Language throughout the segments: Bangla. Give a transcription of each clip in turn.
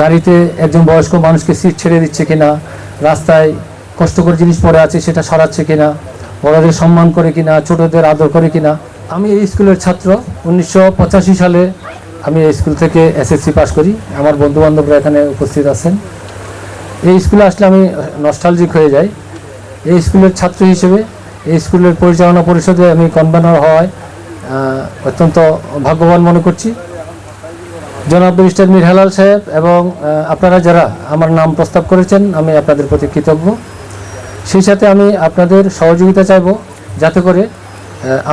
গাড়িতে একজন বয়স্ক মানুষকে সিট ছেড়ে দিচ্ছে কিনা, রাস্তায় কষ্টকর জিনিস পড়ে আছে সেটা সরাচ্ছে কিনা, বড়দের সম্মান করে কিনা, ছোটদের আদর করে কিনা। আমি এই স্কুলের ছাত্র, উনিশশো পঁচাশি সালে আমি এই স্কুল থেকে এসএসসি পাশ করি। আমার বন্ধু বান্ধবরা এখানে উপস্থিত আছেন। এই স্কুলে আসলে আমি নস্টালজিক হয়ে যাই। এই স্কুলের ছাত্র হিসেবে, এই স্কুলের পরিচালনা পরিষদে আমি কনভেনর হওয়ায় অত্যন্ত ভাগ্যবান মনে করছি। জনাব ব্যারিস্টার মীর হালাল সাহেব এবং আপনারা যারা আমার নাম প্রস্তাব করেছেন, আমি আপনাদের প্রতি কৃতজ্ঞ। সেই সাথে আমি আপনাদের সহযোগিতা চাইব, যাতে করে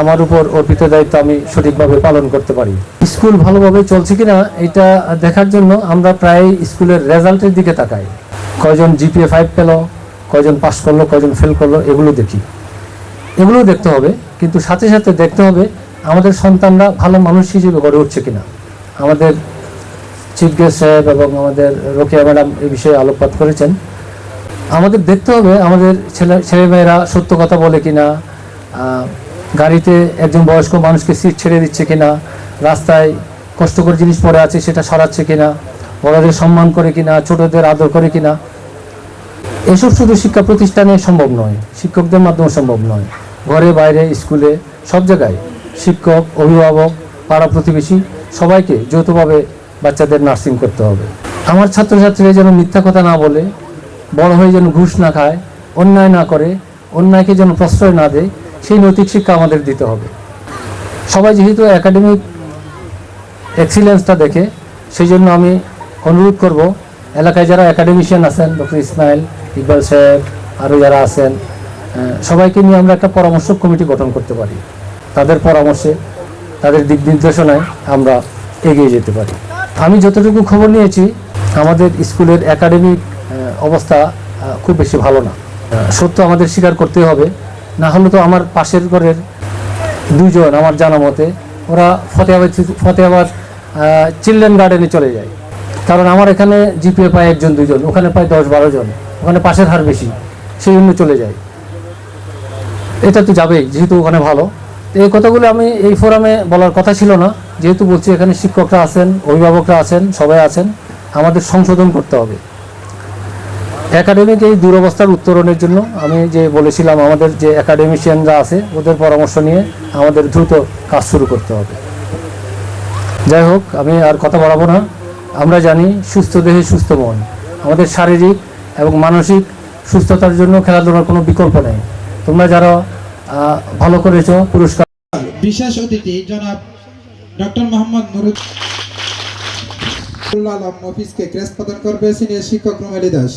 আমার উপর অর্পিত দায়িত্ব আমি সঠিকভাবে পালন করতে পারি। স্কুল ভালোভাবে চলছে কিনা, এটা দেখার জন্য আমরা প্রায় স্কুলের রেজাল্টের দিকে তাকাই। কয়জন জিপিএ ফাইভ পেল, কয়জন পাস করল, কয়জন ফেল করল, এগুলো দেখি। এগুলো দেখতে হবে, কিন্তু সাথে সাথে দেখতে হবে আমাদের সন্তানরা ভালো মানুষ হিসেবে গড়ে উঠছে কিনা। আমাদের চিফ গেস্ট সাহেব এবং আমাদের রোকেয়া ম্যাডাম এই বিষয়ে আলোকপাত করেছেন। আমাদের দেখতে হবে আমাদের ছেলে ছেলেমেয়েরা সত্য কথা বলে কিনা গাড়িতে একজন বয়স্ক মানুষকে সিট ছেড়ে দিচ্ছে কিনা, রাস্তায় কষ্টকর জিনিস পড়ে আছে সেটা সরাচ্ছে কিনা, বড়দের সম্মান করে কিনা, ছোটদের আদর করে কিনা। এসব শুধু শিক্ষা প্রতিষ্ঠানে সম্ভব নয়, শিক্ষকদের মাধ্যমে সম্ভব নয়। ঘরে, বাইরে, স্কুলে, সব জায়গায় শিক্ষক, অভিভাবক, পাড়া প্রতিবেশী সবাইকে যৌথভাবে বাচ্চাদের নার্সিং করতে হবে। আমার ছাত্রছাত্রীরা যেন মিথ্যা কথা না বলে, বড় হয়ে যেন ঘুষ না খায়, অন্যায় না করে, অন্যায়কে যেন প্রশ্রয় না দেয়, সেই নৈতিক শিক্ষা আমাদের দিতে হবে। সবাই যেহেতু একাডেমিক এক্সিলেন্সটা দেখে সেই জন্য আমি অনুরোধ করব, এলাকায় যারা একাডেমিশিয়ান আছেন ডক্টর ইসমাইল ইকবাল সাহেব আরও যারা আছেন সবাইকে নিয়ে আমরা একটা পরামর্শ কমিটি গঠন করতে পারি। তাদের পরামর্শে, তাদের দিক নির্দেশনায় আমরা এগিয়ে যেতে পারি। আমি যতটুকু খবর নিয়েছি, আমাদের স্কুলের একাডেমিক অবস্থা খুব বেশি ভালো না। সত্য আমাদের স্বীকার করতে হবে। না হলে তো আমার পাশের ঘরের দুজন আমার জানা মতে, ওরা ফতেহাবাদ ফতেহাবাদ চিলড্রেন গার্ডেনে চলে যায়। কারণ আমার এখানে জিপিএ পায় একজন দুজন ওখানে পায় দশ, বারো জন, ওখানে পাশের হার বেশি, সেই জন্য চলে যায়। এটা তো যাবেই, যেহেতু ওখানে ভালো। এই কথাগুলো আমি এই ফোরামে বলার কথা ছিল না। যেহেতু বলছি এখানে শিক্ষকরা আছেন, অভিভাবকরা আছেন, সবাই আছেন, আমাদের সংশোধন করতে হবে। একাডেমিক এই দুরবস্থার উত্তরণের জন্য আমি যে বলেছিলাম, আমাদের যে একাডেমিশিয়ানরা আছে, ওদের পরামর্শ নিয়ে আমাদের দ্রুত কাজ শুরু করতে হবে। যাই হোক, আমি আর কথা বাড়াবো না। আমরা জানি সুস্থ দেহে সুস্থ মন। আমাদের শারীরিক এবং মানসিক সুস্থতার জন্য খেলাধুলার কোনো বিকল্প নেই। তোমরা যারা ভালো করেছ, পুরস্কার বিশেষ অতিথি, জনাব ডক্টর মোহাম্মদ নুরুল আলম অফিসকে ক্রেস প্রদান করবে সিনিয়র শিক্ষক রুমেলি দাস।